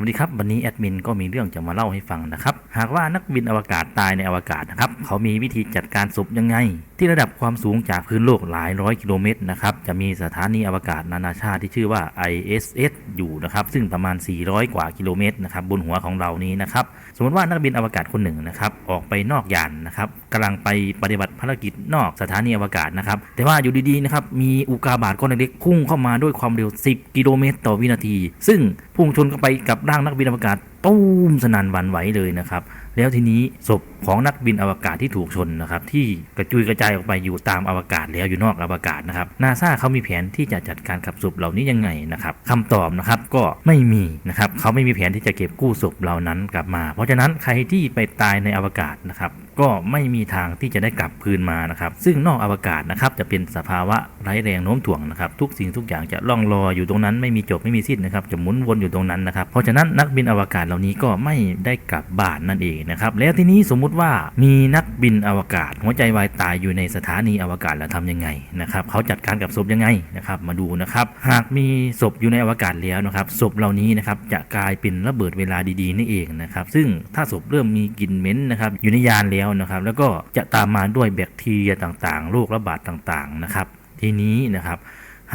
วัสดีครับวันนี้แอดมินก็มีเรื่องจะมาเล่าให้ฟังนะครับ หากว่านักบินอวกาศตายในอวกาศนะครับ เขามีวิธีจัดการศพยังไง ที่ระดับความสูงจากพื้นโลกหลายร้อยกิโลเมตรนะครับ จะมีสถานีอวกาศนานาชาติที่ชื่อว่า ISS อยู่นะครับ ซึ่งประมาณ 400 กว่ากิโลเมตรนะครับบนหัวของเรานี้นะครับ สมมติว่านักบินอวกาศคนหนึ่งนะครับออกไปนอกยานนะครับกำลังไปปฏิบัติภารกิจนอกสถานีอวกาศนะครับ แต่ว่าอยู่ดีๆนะครับมีอุกกาบาตก้อนเล็กๆพุ่งเข้ามาด้วยความเร็ว 10 กิโลเมตร ต่อวินาที ซึ่งพุ่งชนเข้าไปกับร่างนักบินอวกาศตู้มสนั่นหวั่นไหวเลยนะครับ แล้วทีนี้ศพของนักบินอวกาศที่ถูกชนนะครับที่กระจุยกระจายออกไปอยู่ตามอวกาศแล้วอยู่นอกอวกาศนะครับนาซาเขามีแผนที่จะจัดการกับศพเหล่านี้ยังไงนะครับคำตอบนะครับก็ไม่มีนะครับเขาไม่มีแผนที่จะเก็บกู้ศพเหล่านั้นกลับมา เพราะฉะนั้นใครที่ไปตายในอวกาศนะครับ ก็ไม่มีทางที่จะได้กลับคืนมานะครับ ซึ่งนอกอวกาศนะครับจะเป็นสภาวะไร้แรงโน้มถ่วงนะครับทุกสิ่งทุกอย่างจะล่องลอยอยู่ตรงนั้นไม่มีจบไม่มีสิ้นนะครับจะหมุนวนอยู่ตรงนั้นนะครับเพราะฉะนั้นนักบินอวกาศเหล่านี้ก็ไม่ได้กลับบ้านนั่นเองนะครับแล้วทีนี้สมมุติว่ามีนักบินอวกาศ หัวใจวายตายอยู่ในสถานีอวกาศแล้วทำยังไงนะครับเขาจัดการกับศพยังไงนะครับมาดูนะครับหากมีศพอยู่ในอวกาศแล้วนะครับศพเหล่านี้นะครับจะกลายเป็นระเบิดเวลาดีๆนี่เองนะครับซึ่งถ้าศพเริ่มมีกลิ่นเหม็นนะครับอยู่ในยานแล้วนะครับ แล้วก็จะตามมาด้วยแบคทีเรียต่างๆ โรคระบาดต่างๆนะครับ ทีนี้นะครับ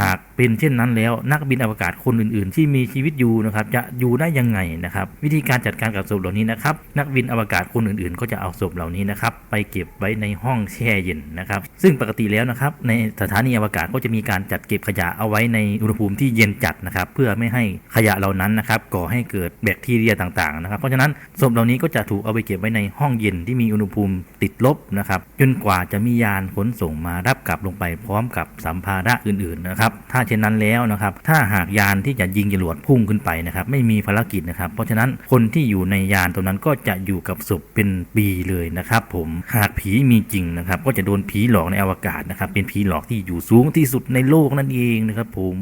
หากเป็นเช่นนั้นแล้วนักบินอวกาศคนอื่นๆ ที่มีชีวิตอยู่นะครับจะอยู่ได้ยังไงนะครับวิธีการจัดการกับศพเหล่านี้นะครับนักบินอวกาศคนอื่นๆ ก็จะเอาศพเหล่านี้นะครับไปเก็บไว้ในห้องแช่เย็นนะครับซึ่งปกติแล้วนะครับในสถานีอวกาศก็จะมีการจัดเก็บขยะเอาไว้ในอุณหภูมิที่เย็นจัดนะครับเพื่อไม่ให้ขยะเหล่านั้นนะครับก่อให้เกิดแบคทีเรียต่างๆนะครับเพราะฉะนั้นศพเหล่านี้ก็จะถูกเอาไปเก็บไว้ในห้องเย็นที่มีอุณหภูมิติดลบนะครับจนกว่าจะมียานขนส่งมารับกลับลงไปพร้อมกับสัมภาระอื่นๆนะครับถ้าเช่นนั้นแล้วนะครับถ้าหากยานที่จะยิงจรวดพุ่งขึ้นไปนะครับไม่มีภารกิจนะครับ เพราะฉะนั้นคนที่อยู่ในยานตัวนั้นก็จะอยู่กับศพเป็นปีเลยนะครับ ผมหากผีมีจริงนะครับ ก็จะโดนผีหลอกในอวกาศนะครับเป็นผีหลอกที่อยู่สูงที่สุดในโลกนั่นเองนะครับ ผม